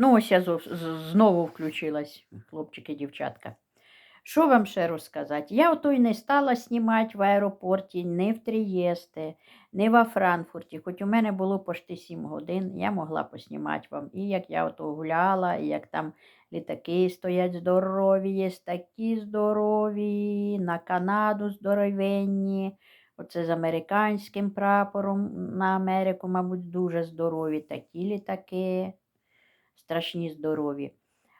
Ну, ось я знову включилась, хлопчики, дівчатка. Що вам ще розказати? Я ото й не стала знімати в аеропорті ні в Трієсте, ні во Франкфурті. Хоч у мене було почти 7 годин, я могла поснімати вам. І як я ото гуляла, і як там літаки стоять здорові, є такі здорові, на Канаду здоровенні. Оце з американським прапором на Америку, мабуть, дуже здорові такі літаки, страшні здорові.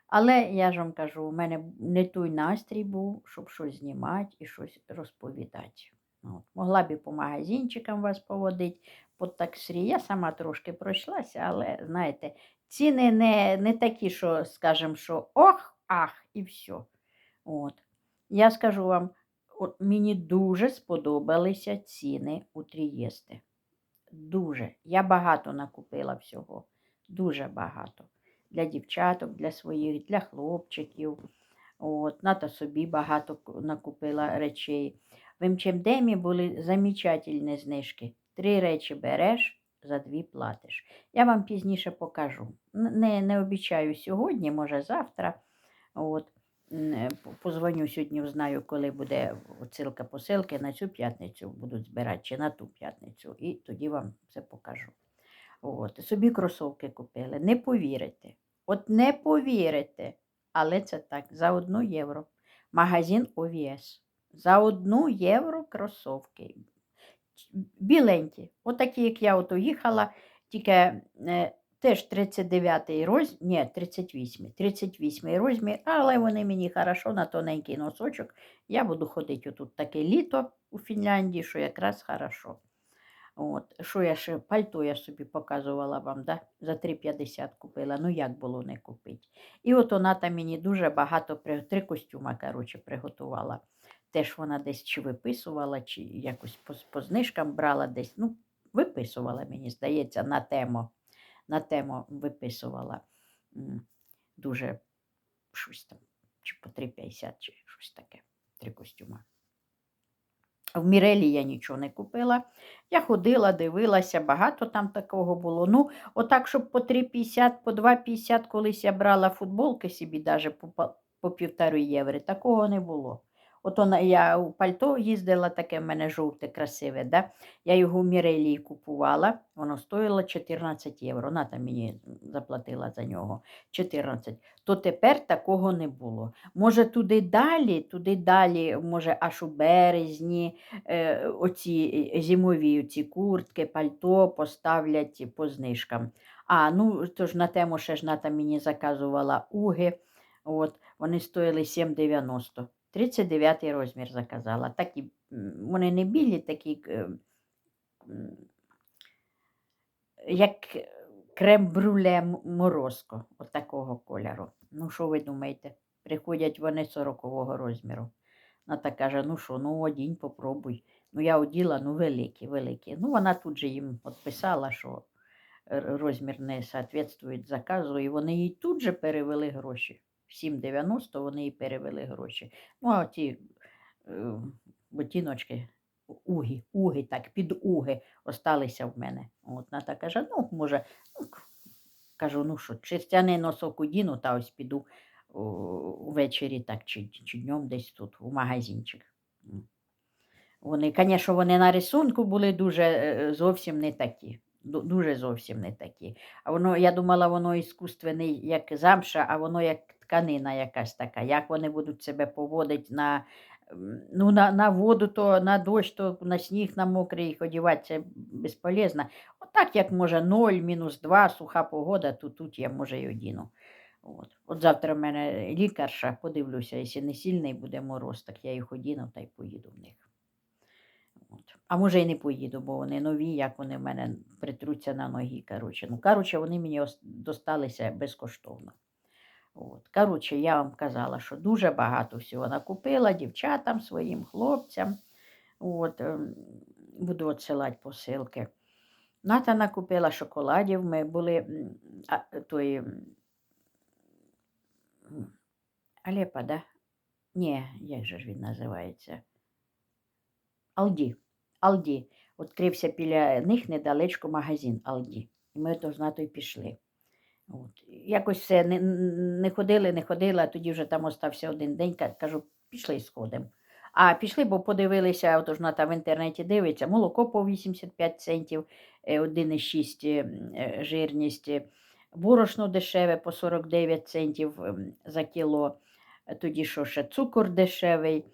Але я ж вам кажу, у мене не той настрій був, щоб щось знімати і щось розповідати. От. Могла б і по магазинчикам вас поводити, по таксі. Я сама трошки пройшлася, але знаєте, ціни не, не такі, що скажемо, що ох, ах, і все. От. Я скажу вам, от мені дуже сподобалися ціни у Трієсте. Дуже. Я багато накупила всього. Дуже багато. Для дівчаток, для своїх, для хлопчиків. От, Ната собі багато накупила речей. В МЧМДемі були замечательні знижки. Три речі береш, за дві платиш. Я вам пізніше покажу. Не, не обіцяю сьогодні, може завтра. От. Е, по- Позвоню сьогодні, знаю, коли буде отсилка посилки. На цю п'ятницю будуть збирати чи на ту п'ятницю. І тоді вам все покажу. От. Собі кросовки купили. Не повірите. От не повірите. Але це так, за одну євро. Магазин ОВС. За одну євро кросовки. Біленькі. Отакі, як я ото їхала, тільки е, теж 39 розмір, ні, 38, 38 розмір, але вони мені хорошо на тоненький носочок. Я буду ходити отут таке літо у Фінляндії, що якраз хорошо. От, що я ще пальто я собі показувала вам, да? за 3,50 купила. Ну як було не купити. І от вона там мені дуже багато три костюма коротше, приготувала. Теж вона десь чи виписувала, чи якось по, по знижкам брала десь. Ну, виписувала, мені здається, на тему. На тему виписувала. Дуже щось там, чи по 3,50, чи щось таке. Три костюма. В Мірелі я нічого не купила. Я ходила, дивилася, багато там такого було. Ну, отак, щоб по 3,50, по 2,50 колись я брала футболки собі, навіть по, по, півтори євро, такого не було. Ото я у пальто їздила, таке в мене жовте, красиве. Да? Я його в Мірелі купувала, воно стоїло 14 євро. Вона там мені заплатила за нього 14. То тепер такого не було. Може, туди далі, туди далі, може, аж у березні, е, оці е, зимові оці куртки, пальто поставлять по знижкам. А, ну то ж на тему ще ж ната мені заказувала уги. От, вони стоїли 7,90. 39 розмір заказала. Такі, вони не білі, такі, е, як крем-брюле морозко, от такого кольору. Ну, що ви думаєте? Приходять вони 40-го розміру. Ната каже, ну що, ну одінь, попробуй. Ну, я оділа, ну великі, великі. Ну, вона тут же їм підписала, що розмір не соответствує заказу, і вони їй тут же перевели гроші. 7,90 вони їй перевели гроші. Ну, а ті е, ботиночки, уги, уги, так, під уги осталися в мене. От Ната каже, ну, може, ну, кажу, ну що, черстяний носок одіну, та ось піду о, ввечері так, чи, чи днем десь тут, у магазинчик. Вони, звісно, вони на рисунку були дуже е, зовсім не такі. Ду- Дуже зовсім не такі. А воно, я думала, воно іскусственний, як замша, а воно як тканина якась така. Як вони будуть себе поводити на, ну, на, на воду, то на дощ, то на сніг, на мокрий їх одягати, це безполезно. Отак, як може 0, мінус 2, суха погода, то тут я може й одіну. От. От завтра в мене лікарша, подивлюся, якщо не сильний буде мороз, так я їх одіну та й поїду в них. А може й не поїду, бо вони нові, як вони в мене притруться на ноги. Коротше, ну, коротше, вони мені досталися безкоштовно. От. Коротше, я вам казала, що дуже багато всього накупила дівчатам, своїм хлопцям. От, ем, буду відсилати посилки. Ната накупила шоколадів. Ми були а, той, Алепа, да? Ні, як же ж він називається? Алді. Алді. Відкрився біля них недалечко магазин Алді. І ми то з Натою пішли. От. Якось все не, не ходили, не ходили, а тоді вже там остався один день. Кажу, пішли сходимо. А пішли, бо подивилися, отож на там в інтернеті дивиться, молоко по 85 центів, е, 1,6 е, жирність, е, борошно дешеве по 49 центів за кіло. Е, Тоді що ще цукор дешевий,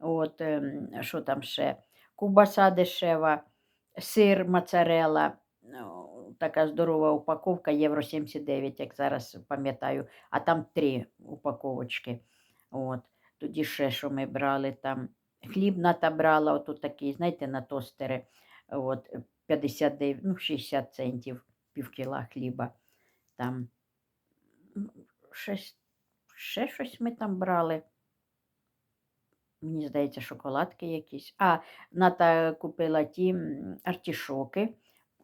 от, ем, що там ще, кубаса дешева, сир моцарелла, ну, така здорова упаковка, євро 79, як зараз пам'ятаю, а там три упаковочки. От. Тоді ще, що ми брали там. Хліб ната брала, отут такий, знаєте, на тостери, от, 59, ну, 60 центів, пів кіла хліба. Там щось, ще щось ми там брали. Мені здається, шоколадки якісь. А, Ната купила ті артішоки.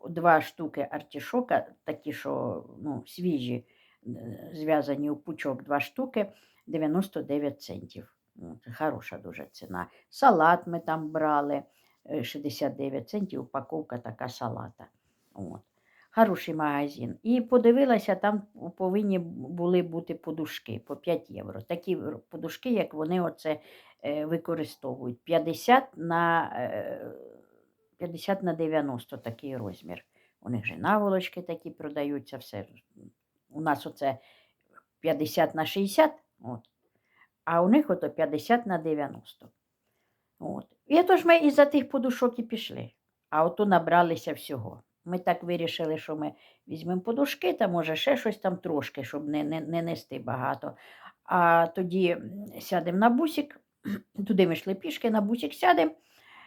Два штуки артішока, такі, що ну, свіжі, е, зв'язані у пучок, два штуки, 99 центів. Хороша дуже ціна. Салат ми там брали, е, 69 центів, упаковка така салата. От. Хороший магазин. І подивилася, там повинні були бути подушки по 5 євро. Такі подушки, як вони оце е, використовують. 50 на, е, 50 на 90 такий розмір. У них же наволочки такі продаються, все. У нас оце 50 на 60, от, а у них ото 50 на 90. От. І то ж ми із-за тих подушок і пішли. А ото набралися всього. Ми так вирішили, що ми візьмемо подушки, та може ще щось там трошки, щоб не, не, не нести багато. А тоді сядемо на бусик, туди ми йшли пішки, на бусик сядемо,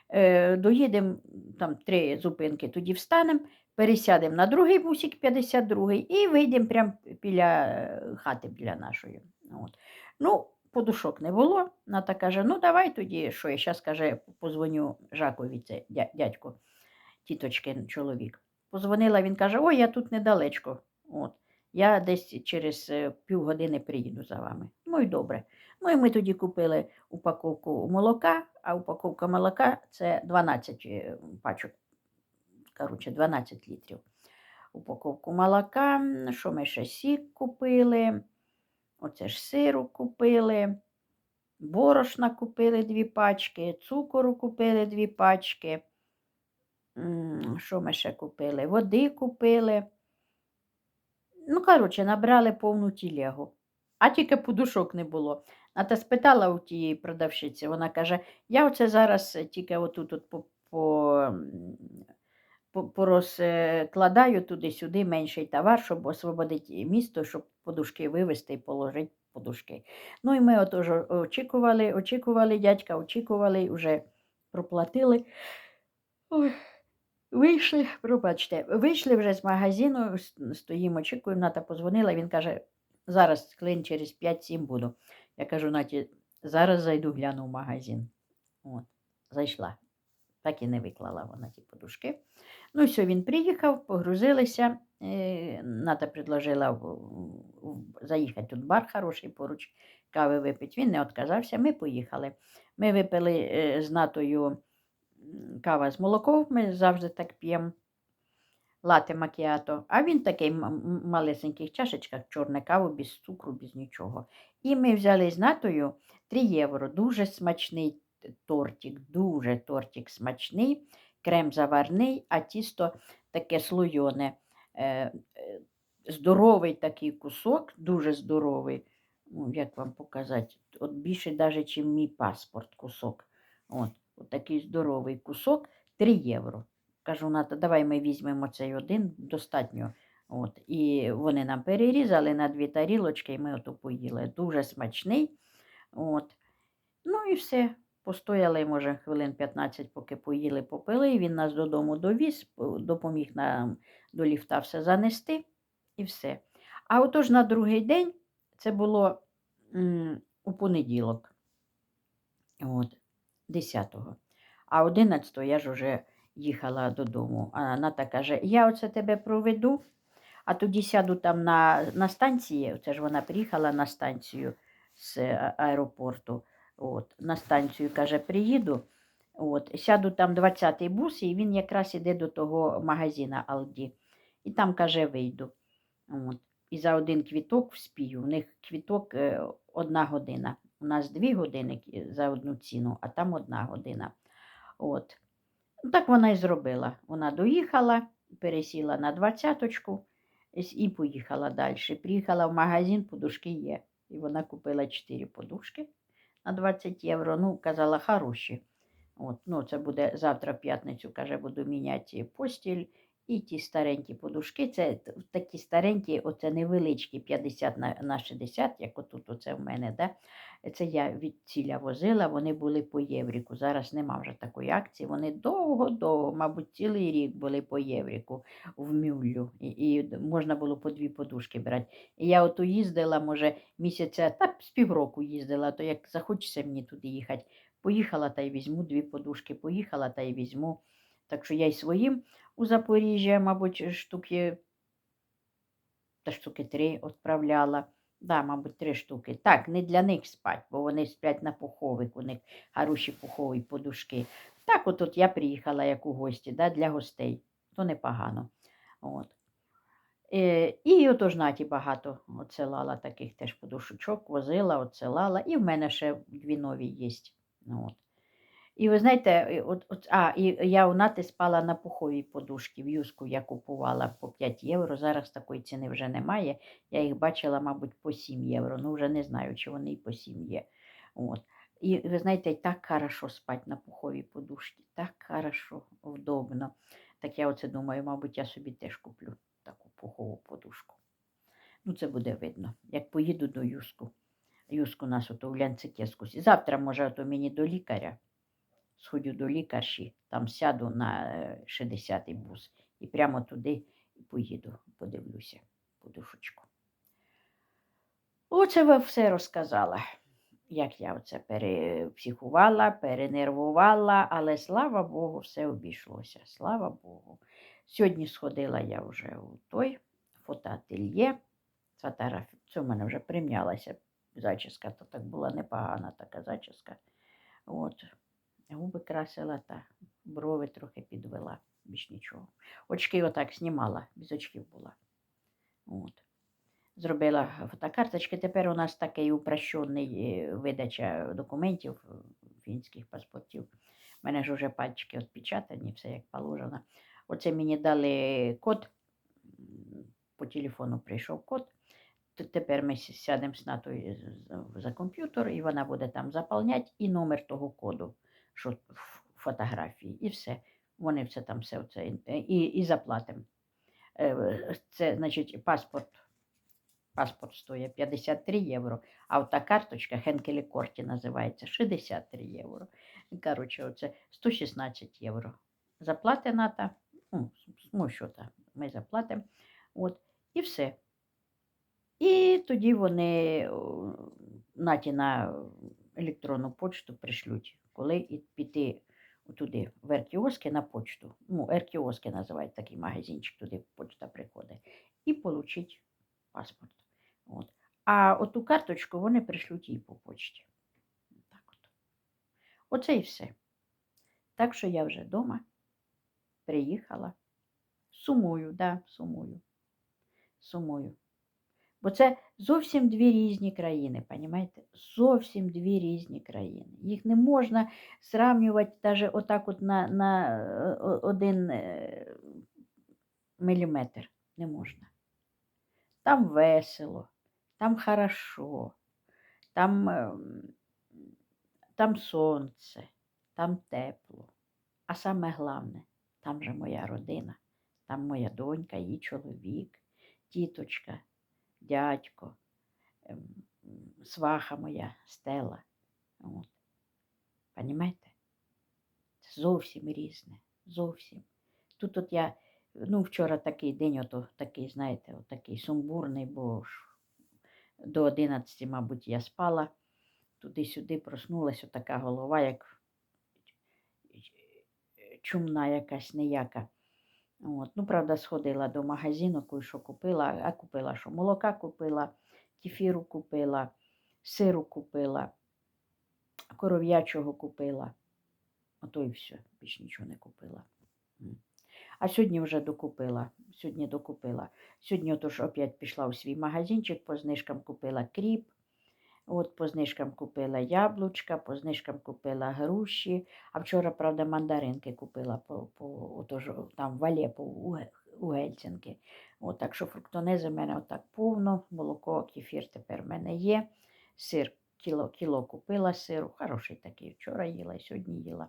е, доїдемо там три зупинки, тоді встанемо, пересядемо на другий бусик, 52-й, і вийдемо прямо біля е, хати біля нашої. От. Ну, подушок не було. Ната каже: ну давай тоді, що я зараз каже, позвоню Жакові, це дядько, тіточкин чоловік. Позвонила, він каже: Ой, я тут недалечко. От. Я десь через е, півгодини приїду за вами. Ну і добре. Ну і ми тоді купили упаковку молока, а упаковка молока це 12 е, пачок. Коротше, 12 літрів. Упаковку молока. Що ми ще сік купили? Оце ж сиру купили. Борошна купили дві пачки, цукору купили дві пачки. Що ми ще купили? Води купили. Ну, коротше, набрали повну тілегу. А тільки подушок не було. Ната спитала у тієї продавщиці, вона каже, я оце зараз е, тільки отут от по, по, по, порозкладаю туди-сюди менший товар, щоб освободити місто, щоб подушки вивезти і положити подушки. Ну і ми отож очікували, очікували, дядька, очікували, вже проплатили. Ой. Вийшли, пробачте, вийшли вже з магазину, стоїмо, очікуємо, Ната позвонила, він каже, зараз клин через 5-7 буду. Я кажу, Наті, зараз зайду, гляну в магазин. От, зайшла. Так і не виклала вона ті подушки. Ну, все, він приїхав, погрузилися. Е, Ната предложила заїхати тут бар хороший поруч, кави випити. Він не відказався, ми поїхали. Ми випили е, з Натою кава з молоком, ми завжди так п'ємо. Лате макіато, а він такий м- малесеньких чашечках, чорне каву, без цукру, без нічого. І ми взяли з натою 3 євро. Дуже смачний тортик, дуже тортик смачний, крем заварний, а тісто таке слойоне. Е, е, здоровий такий кусок, дуже здоровий. Ну, як вам показати? От більше навіть, ніж мій паспорт кусок. От, такий здоровий кусок 3 євро. Кажу, Ната, давай ми візьмемо цей один, достатньо. От, і вони нам перерізали на дві тарілочки, і ми ото поїли. Дуже смачний. От. Ну і все. Постояли, може, хвилин 15, поки поїли, попили. І він нас додому довіз, допоміг нам до ліфта все занести і все. А отож на другий день це було м, у понеділок, от, 10-го. А 11-го я ж вже їхала додому. А Ната каже: Я оце тебе проведу, а тоді сяду там на, на станції. Це ж вона приїхала на станцію з аеропорту. От, на станцію каже, приїду. От, сяду там 20-й бус, і він якраз іде до того магазина Алді. І там каже, вийду. От. і за один квіток вспію. У них квіток е, одна година. У нас дві години за одну ціну, а там одна година. От. Ну, Так вона і зробила. Вона доїхала, пересіла на двадцяточку і поїхала далі. Приїхала в магазин, подушки є. І вона купила 4 подушки на 20 євро. Ну, казала, хороші. От, ну, це буде завтра в п'ятницю, каже, буду міняти постіль. І ті старенькі подушки, це такі старенькі, оце невеличкі 50 на, на 60, як отут оце в мене. Да? Це я від ціля возила, вони були по євріку. Зараз нема вже такої акції. Вони довго-довго, мабуть, цілий рік були по євріку в мюллю. І, і можна було по дві подушки брати. І я ото їздила, може, місяця, та з півроку їздила, то як захочеться мені туди їхати. Поїхала та й візьму дві подушки, поїхала та й візьму. Так що я й своїм у Запоріжжя, мабуть, штуки, та штуки три відправляла. Да, мабуть, три штуки. Так, не для них спать, бо вони сплять на пуховик, у них хороші пухові подушки. Так, от, от я приїхала як у гості, да, для гостей. То непогано. От. Е, і отож наті багато оцелала таких теж подушечок, возила, оцелала. І в мене ще дві нові є. От. І ви знаєте, от, от, а, і я у нати спала на пуховій подушці. В юску я купувала по 5 євро. Зараз такої ціни вже немає. Я їх бачила, мабуть, по 7 євро. Ну, вже не знаю, чи вони і по 7 є. От. І ви знаєте, так хорошо спати на пуховій подушці, так хорошо, вдобно. Так я оце думаю, мабуть, я собі теж куплю таку пухову подушку. Ну, це буде видно. Як поїду до Юску. Юску нас ото в Лянцикеску. Завтра, може, ото мені до лікаря. Сходю до лікарші, там сяду на е, 60-й бус і прямо туди поїду, подивлюся подушечку. Оце ви все розказала, як я оце перепсихувала, перенервувала, але слава Богу, все обійшлося. Слава Богу. Сьогодні сходила я вже у той фотоательє. Це в мене вже примнялася зачіска, то так була непогана така зачіска. От. Губи красила та брови трохи підвела, більш нічого. Очки отак знімала, без очків була. От. Зробила фотокарточки. Тепер у нас такий упрощений е, видача документів е, фінських паспортів. У мене ж вже пальчики відпечатані, все як положено. Оце мені дали код. По телефону прийшов код. Тепер ми сядемо з Натою за комп'ютер, і вона буде там заповняти і номер того коду, що фотографії, і все. Вони все там все оце, і, і, і заплатимо. Е, Це, значить, паспорт. Паспорт стоїть 53 євро, а ота карточка Хенкелі Корті називається 63 євро. Коротше, оце 116 євро. Заплати ната, ну, ну що там, ми заплатимо. От, і все. І тоді вони наті на електронну почту пришлють, коли піти туди, в Еркіоски на почту. Ну, Еркіоски називають такий магазинчик, туди почта приходить. І отримати паспорт. От. А оту карточку вони пришлють їй по почті. Так от. Оце і все. Так що я вже вдома приїхала. Сумую, да, сумую. Сумую. Бо це зовсім дві різні країни, понімаєте? Зовсім дві різні країни. Їх не можна зрівнювати навіть отак от на, на е, один е, міліметр. Не можна. Там весело, там хорошо, там, ем, там сонце, там тепло. А саме головне, там же моя родина, там моя донька, її чоловік, тіточка, дядько, ем, сваха моя стела. От. Понімаєте? Це зовсім різне. Зовсім. Тут от я, ну, вчора такий день, ото такий, знаєте, от такий сумбурний, бо ж до 11, мабуть, я спала. Туди-сюди проснулася така голова, як чумна якась неяка. От. Ну, правда, сходила до магазину, кое-що купила, а купила, що молока купила, кефіру купила, сиру купила, коров'ячого купила. Ото і все, більш нічого не купила. А сьогодні вже докупила. Сьогодні докупила. Сьогодні отож опять пішла у свій магазинчик, по знижкам купила кріп. От по знижкам купила яблучка, по знижкам купила груші. А вчора, правда, мандаринки купила по, по отож, там в Алепо, у, у Гельсінки. От, так що фруктонези в мене отак повно, молоко, кефір тепер в мене є. Сир кіло, кіло купила сиру, хороший такий. Вчора їла сьогодні їла.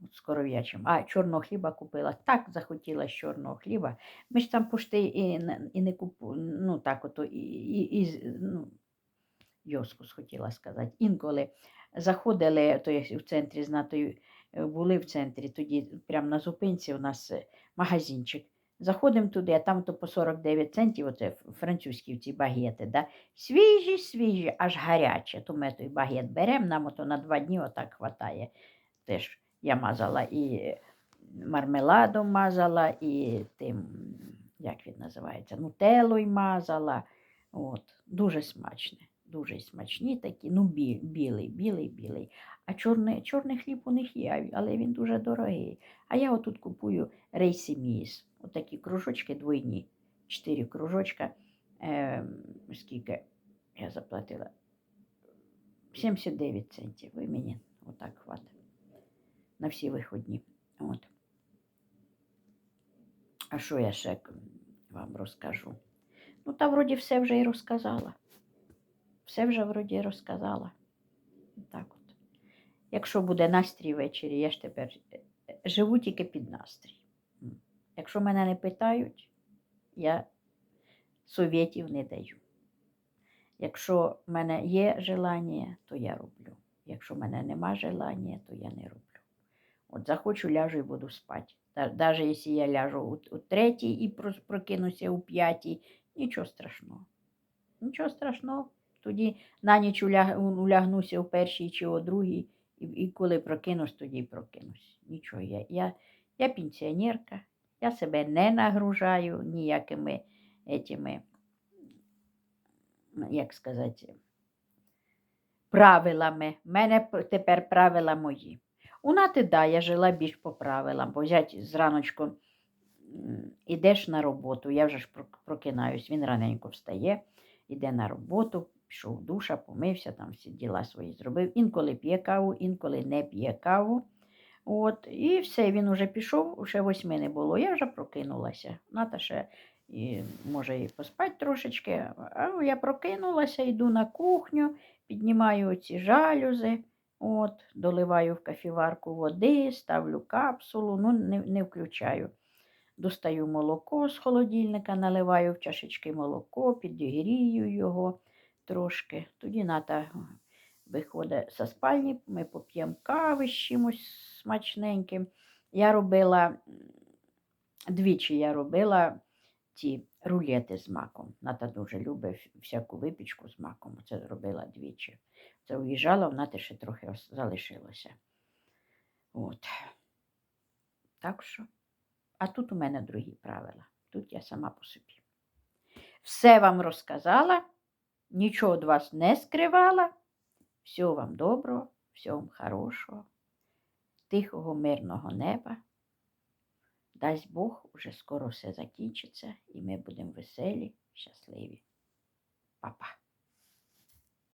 От з коров'ячим. А, чорного хліба купила. Так захотіла чорного хліба. Ми ж там пошти і, і не купуємо. Ну так ото і, і, і ну, йоску хотіла сказати. Інколи заходили, то в центрі знатою, е, були в центрі, тоді прямо на зупинці у нас е, магазинчик. Заходимо туди, а там то по 49 центів, оце французькі ці багети, да? свіжі, свіжі, аж гаряче. То ми той багет беремо, нам ото на два дні отак хватає. Теж я мазала і мармеладом мазала, і тим, як він називається, нутеллою мазала. От, дуже смачне, дуже смачні такі, ну бі, білий, білий, білий. А чорний, чорний хліб у них є, але він дуже дорогий. А я отут купую рейсі міс. Отакі кружочки двойні. Чотири кружочка. Е, скільки я заплатила? 79 центів. Ви мені отак хватить. На всі виходні. От. А що я ще вам розкажу? Ну, та вроді все вже і розказала. Все вже вроді розказала. Так от. Якщо буде настрій ввечері, я ж тепер е, е, живу тільки під настрій. Якщо мене не питають, я совєтів не даю. Якщо в мене є желання, то я роблю. Якщо в мене нема желання, то я не роблю. От захочу, ляжу і буду спати. Навіть якщо я ляжу у, у третій і прокинуся у п'ятій, нічого страшного. Нічого страшного. Тоді на ніч уляг, улягнуся у першій чи у другій, і, і коли прокинусь, тоді прокинусь. Нічого. Я, я, я пенсіонерка, я себе не нагружаю ніякими етими, як сказати, правилами. У мене тепер правила мої. У нати, да, я жила більш по правилам, бо взять зраночку м, ідеш на роботу, я вже ж прокинаюсь, він раненько встає, іде на роботу, пішов душа, помився, там всі діла свої зробив. Інколи п'є каву, інколи не п'є каву. От, і все, він уже пішов, ще восьми не було. Я вже прокинулася. Ната ще і, може і поспати трошечки. А я прокинулася, йду на кухню, піднімаю ці жалюзи, от, доливаю в кофіварку води, ставлю капсулу, ну не, не включаю. Достаю молоко з холодильника, наливаю в чашечки молоко, підігрію його трошки. Тоді ната виходить зі спальні, ми поп'ємо кави з чимось смачненьким. Я робила двічі я робила ці рулети з маком. Ната дуже любить всяку випічку з маком. Це зробила двічі. Це уїжджала, вона те ще трохи залишилося. От. Так що. А тут у мене другі правила. Тут я сама по собі. Все вам розказала, нічого від вас не скривала. Всього вам доброго, всього вам хорошого, тихого, мирного неба. Дасть Бог, уже скоро все закінчиться, і ми будемо веселі, щасливі. Па-па.